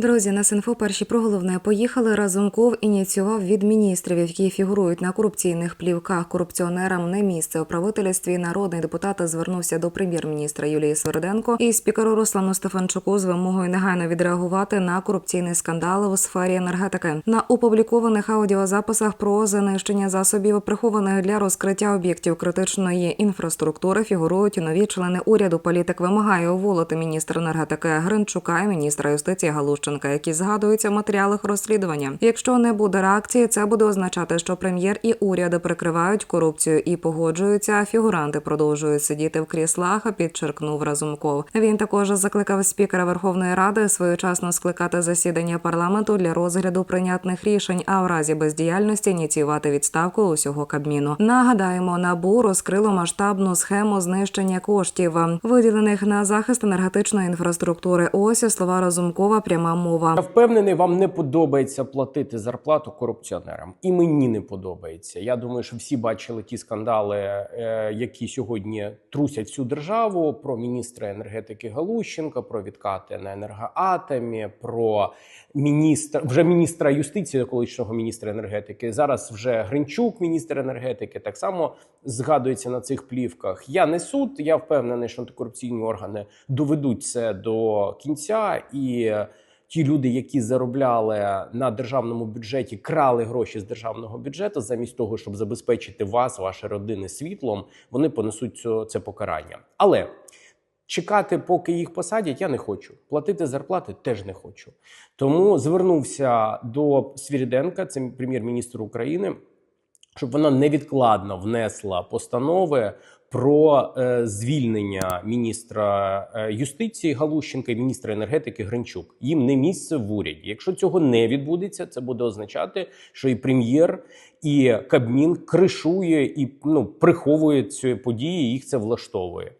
Друзі, на Синфо перші про головне поїхали. Разумков ініціював від міністрів, які фігурують на корупційних плівках корупціонерам не місце у правительстві. Народний депутат звернувся до прем'єр-міністра Юлії Сверденко і спікеру Руслану Стефанчуку з вимогою негайно відреагувати на корупційний скандал у сфері енергетики. На опублікованих аудіозаписах про занищення засобів, прихованих для розкриття об'єктів критичної інфраструктури, фігурують нові члени уряду. Політик вимагає уволити міністра енергетики Гринчука і міністра юстиції Галущенка, які згадуються в матеріалах розслідування. Якщо не буде реакції, це буде означати, що прем'єр і уряди прикривають корупцію і погоджуються. а Фігуранти продовжують сидіти в кріслах. Підчеркнув Разумков. Він також закликав спікера Верховної Ради своєчасно скликати засідання парламенту для розгляду прийнятних рішень, а в разі бездіяльності ініціювати відставку усього кабміну. Нагадаємо, набу розкрило масштабну схему знищення коштів, виділених на захист енергетичної інфраструктури. Ось слова Разумкова. Пряма мова. Я впевнений, вам не подобається платити зарплату корупціонерам, і мені не подобається. Я думаю, що всі бачили ті скандали, е, які сьогодні трусять всю державу. Про міністра енергетики Галущенка, про відкати на енергоатомі, про міністра вже міністра юстиції, колишнього міністра енергетики. Зараз вже Гринчук, міністр енергетики, так само згадується на цих плівках. Я не суд. Я впевнений, що антикорупційні органи доведуть це до кінця і. Ті люди, які заробляли на державному бюджеті, крали гроші з державного бюджету, замість того, щоб забезпечити вас, ваші родини світлом, вони понесуть цю, це покарання. Але чекати, поки їх посадять, я не хочу. Платити зарплати теж не хочу. Тому звернувся до Свіріденка, це прем'єр-міністр України, щоб вона невідкладно внесла постанови про е, звільнення міністра е, юстиції Галущенка і міністра енергетики Гринчук. Їм не місце в уряді. Якщо цього не відбудеться, це буде означати, що і прем'єр, і Кабмін кришує і ну приховує ці події. Їх це влаштовує.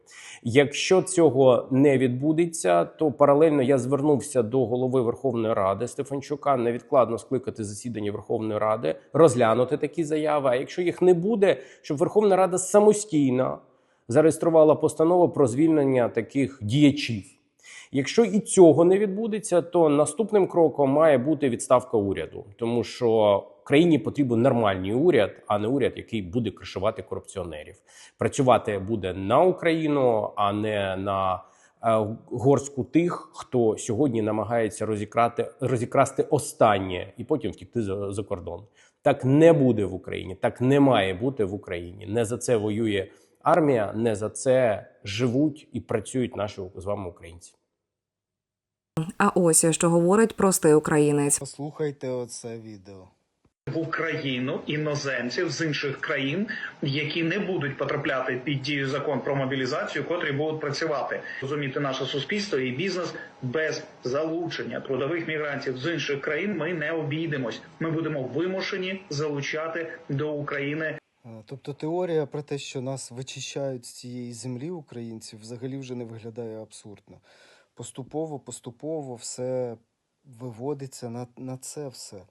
Якщо цього не відбудеться, то паралельно я звернувся до голови Верховної Ради Стефанчука невідкладно скликати засідання Верховної Ради, розглянути такі заяви. А якщо їх не буде, щоб Верховна Рада самостійно зареєструвала постанову про звільнення таких діячів. Якщо і цього не відбудеться, то наступним кроком має бути відставка уряду, тому що країні потрібен нормальний уряд, а не уряд, який буде кришувати корупціонерів. Працювати буде на Україну, а не на е, горстку тих, хто сьогодні намагається розікрати розікрасти останнє і потім втікти за, за кордон. Так не буде в Україні, так не має бути в Україні. Не за це воює армія, не за це живуть і працюють наші з вами українці. А ось що говорить простий українець. Послухайте оце відео. в Україну іноземців з інших країн, які не будуть потрапляти під дію закон про мобілізацію, котрі будуть працювати. Розуміти наше суспільство і бізнес без залучення трудових мігрантів з інших країн. Ми не обійдемось. Ми будемо вимушені залучати до України Тобто теорія про те, що нас вичищають з цієї землі українців, взагалі вже не виглядає абсурдно. Поступово, поступово все виводиться на, на це все.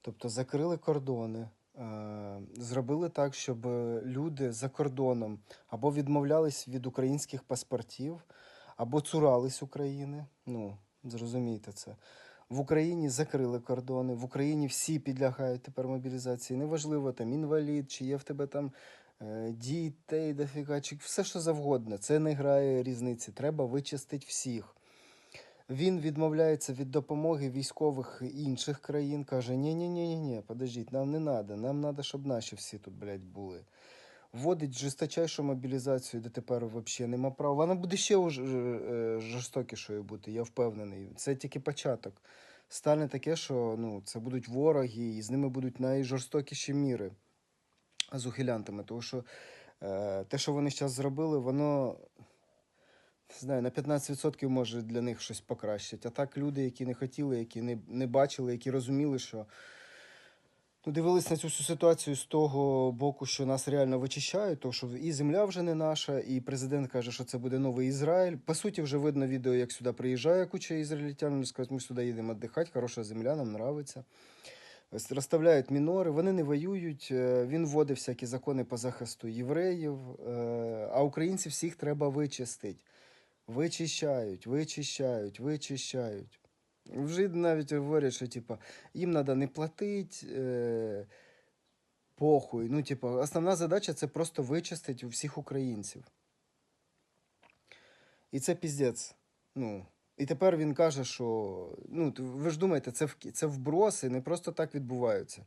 Тобто закрили кордони, е, зробили так, щоб люди за кордоном або відмовлялись від українських паспортів, або цурались України. Ну, зрозумійте це. В Україні закрили кордони, в Україні всі підлягають тепер мобілізації. Неважливо, там інвалід, чи є в тебе там е, дітей дофіга, чи все що завгодно. Це не грає різниці. Треба вичистити всіх. Він відмовляється від допомоги військових інших країн, каже: ні ні ні ні ні подождіть, нам не треба, нам треба, щоб наші всі тут, блядь, були. Вводить жорсточайшу мобілізацію, де тепер взагалі нема права. Вона буде ще уж- е, жорстокішою бути, я впевнений. Це тільки початок. Стане таке, що ну, це будуть вороги, і з ними будуть найжорстокіші міри з ухилянтами. Тому що е, те, що вони зараз зробили, воно знаю, на 15% може для них щось покращити. А так люди, які не хотіли, які не, не бачили, які розуміли, що ну, дивились на цю всю ситуацію з того боку, що нас реально вичищають, то що і земля вже не наша, і президент каже, що це буде новий Ізраїль. По суті, вже видно відео, як сюди приїжджає куча ізраїльтян, вони скажуть, ми сюди їдемо віддихати, хороша земля, нам нравиться. Розставляють мінори, вони не воюють. е, Він вводить всякі закони по захисту євреїв, е, а українців всіх треба вичистити. Вичищають, вичищають, вичищають. Вже навіть говорять, що типа, їм треба не платити, е, похуй. Ну, типа, основна задача це просто вичистити всіх українців. І це піздець. Ну, і тепер він каже, що ну, ви ж думаєте, це, в- це вброси не просто так відбуваються.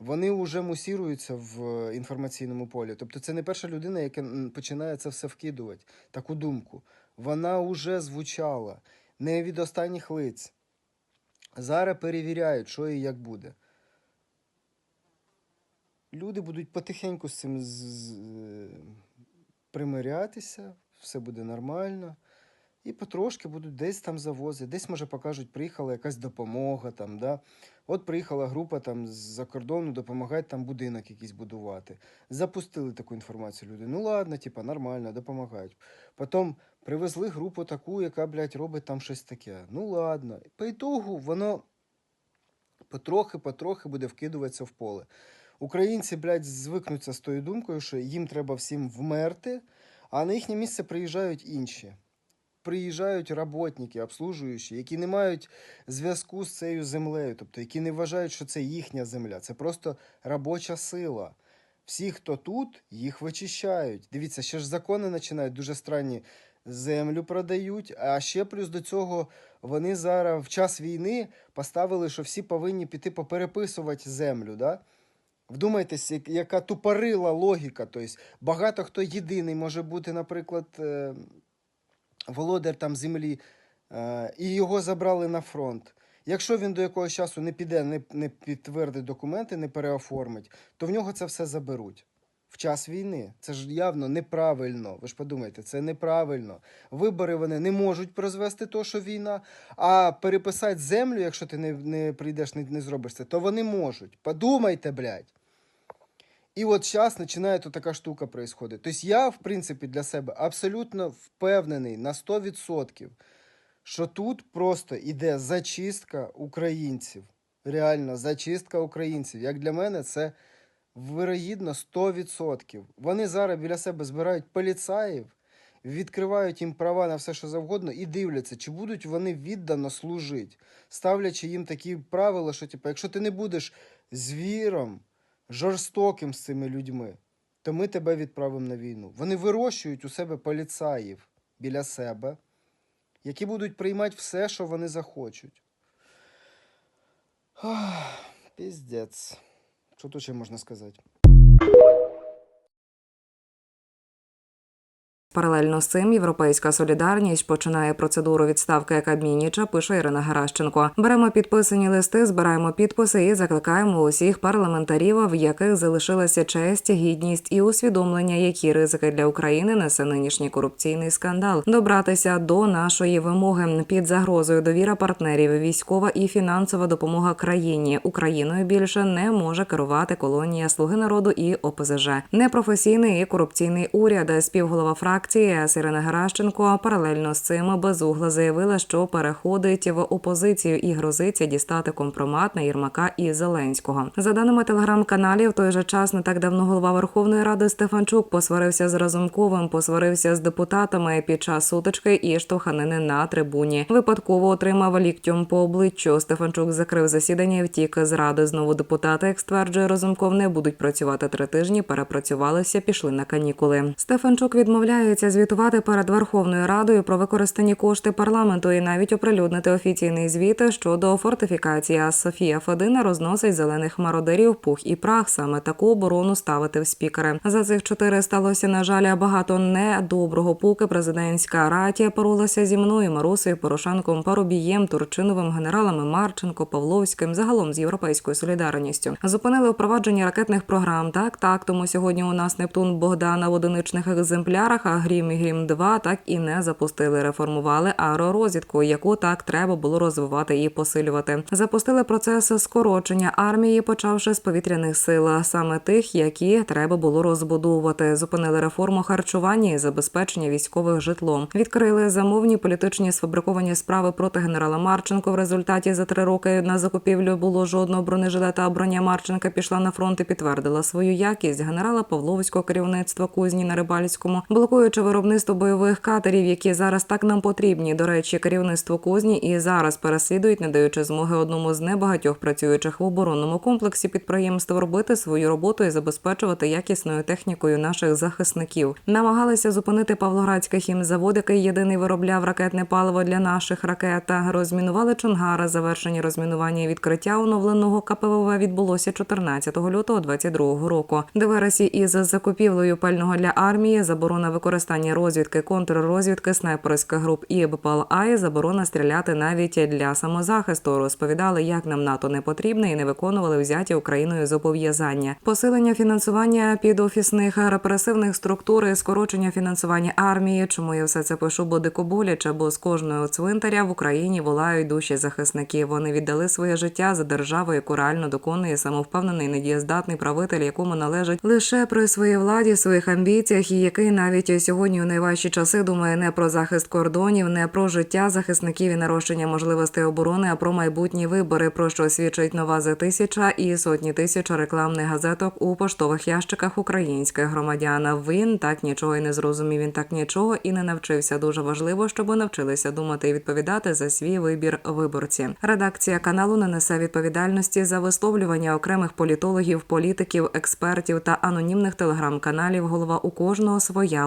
Вони вже мусіруються в інформаційному полі. Тобто це не перша людина, яка починає це все вкидувати, таку думку. Вона вже звучала не від останніх лиць. Зараз перевіряють, що і як буде. Люди будуть потихеньку з цим примирятися, все буде нормально. І потрошки будуть десь там завозити, десь, може, покажуть, приїхала якась допомога там, да? От приїхала група там з-за кордону допомагати там будинок якийсь будувати. Запустили таку інформацію люди. Ну ладно, типа, нормально, допомагають. Потім привезли групу таку, яка, блядь, робить там щось таке. Ну ладно. По ітогу воно потрохи-потрохи буде вкидуватися в поле. Українці, блядь, звикнуться з тою думкою, що їм треба всім вмерти, а на їхнє місце приїжджають інші. Приїжджають роботники, обслужуючі, які не мають зв'язку з цією землею, тобто які не вважають, що це їхня земля, це просто робоча сила. Всі, хто тут, їх вичищають. Дивіться, ще ж закони починають дуже странні. Землю продають, а ще плюс до цього вони зараз в час війни поставили, що всі повинні піти попереписувати землю. Да? Вдумайтесь, яка тупорила логіка. Тобто багато хто єдиний може бути, наприклад, е, володар там землі, е, і його забрали на фронт. Якщо він до якогось часу не піде, не, не підтвердить документи, не переоформить, то в нього це все заберуть. В час війни. Це ж явно неправильно. Ви ж подумайте, це неправильно. Вибори вони не можуть прозвести то, що війна, а переписати землю, якщо ти не, не прийдеш, не, не зробиш це, то вони можуть. Подумайте, блядь. І от зараз починає то така штука происходить. Тобто я, в принципі, для себе абсолютно впевнений на 100%, що тут просто іде зачистка українців. Реально, зачистка українців. Як для мене, це вирогідно 100%. Вони зараз біля себе збирають поліцаїв, відкривають їм права на все, що завгодно, і дивляться, чи будуть вони віддано служити, ставлячи їм такі правила, що, типу, якщо ти не будеш звіром, жорстоким з цими людьми, то ми тебе відправимо на війну. Вони вирощують у себе поліцаїв біля себе, які будуть приймати все, що вони захочуть. Ах, Піздець. Що тут ще можна сказати? Паралельно з цим європейська солідарність починає процедуру відставки Кабмініча, пише Ірина Геращенко. Беремо підписані листи, збираємо підписи і закликаємо усіх парламентарів, в яких залишилася честь, гідність і усвідомлення, які ризики для України несе нинішній корупційний скандал. Добратися до нашої вимоги під загрозою довіра партнерів, військова і фінансова допомога країні. Україною більше не може керувати колонія Слуги народу і ОПЗЖ. Непрофесійний і корупційний уряд. Співголова фракції ЕС Ірина Геращенко паралельно з цим безугла заявила, що переходить в опозицію і грозиться дістати компромат на Єрмака і Зеленського. За даними телеграм-каналів, той же час не так давно голова Верховної Ради Стефанчук посварився з Разумковим, посварився з депутатами під час сутички і штовханини на трибуні. Випадково отримав ліктем по обличчю. Стефанчук закрив засідання і втік з ради. Знову депутати, як стверджує Разумков, не будуть працювати три тижні. Перепрацювалися, пішли на канікули. Стефанчук відмовляється звітувати перед Верховною Радою про використані кошти парламенту і навіть оприлюднити офіційний звіт щодо фортифікації. А Софія Федина розносить зелених мародерів пух і прах. Саме таку оборону ставити в спікери. За цих чотири сталося на жаль багато недоброго. Поки президентська ратія порулася зі мною, Марусею, Порошенком, Парубієм, Турчиновим, генералами Марченко, Павловським, загалом з європейською солідарністю. Зупинили впровадження ракетних програм. Так, так. Тому сьогодні у нас Нептун Богдана в одиничних екземплярах, а Грім і Грім 2 так і не запустили. Реформували аеророзвідку, яку так треба було розвивати і посилювати. Запустили процес скорочення армії, почавши з повітряних сил, саме тих, які треба було розбудовувати. Зупинили реформу харчування і забезпечення військових житлом. Відкрили замовні політичні сфабриковані справи проти генерала Марченко. В результаті за три роки на закупівлю було жодного бронежилета. А броня Марченка пішла на фронт і підтвердила свою якість. Генерала Павловського керівництва кузні на Рибальському блокують враховуючи виробництво бойових катерів, які зараз так нам потрібні. До речі, керівництво кузні і зараз переслідують, не даючи змоги одному з небагатьох працюючих в оборонному комплексі підприємств робити свою роботу і забезпечувати якісною технікою наших захисників. Намагалися зупинити Павлоградський хімзавод, який єдиний виробляв ракетне паливо для наших ракет. Розмінували Чонгара. Завершення розмінування і відкриття оновленого КПВВ відбулося 14 лютого 2022 року. Диверсії із закупівлею пального для армії, заборона використання розвідки, контррозвідки, снайперських груп і БПЛА, і заборона стріляти навіть для самозахисту. Розповідали, як нам НАТО не потрібне і не виконували взяті Україною зобов'язання. Посилення фінансування підофісних репресивних структур, скорочення фінансування армії. Чому я все це пишу, бо дико боляче, бо з кожного цвинтаря в Україні волають душі захисників. Вони віддали своє життя за державу, яку реально доконує самовпевнений недієздатний правитель, якому належить лише при своїй владі, своїх амбіціях, і який навіть сьогодні у найважчі часи думає не про захист кордонів, не про життя захисників і нарощення можливостей оборони, а про майбутні вибори, про що свідчить нова за тисяча і сотні тисяч рекламних газеток у поштових ящиках українських громадян. Він так нічого і не зрозумів. Він так нічого і не навчився. Дуже важливо, щоб навчилися думати і відповідати за свій вибір виборці. Редакція каналу не несе відповідальності за висловлювання окремих політологів, політиків, експертів та анонімних телеграм-каналів. Голова у кожного своя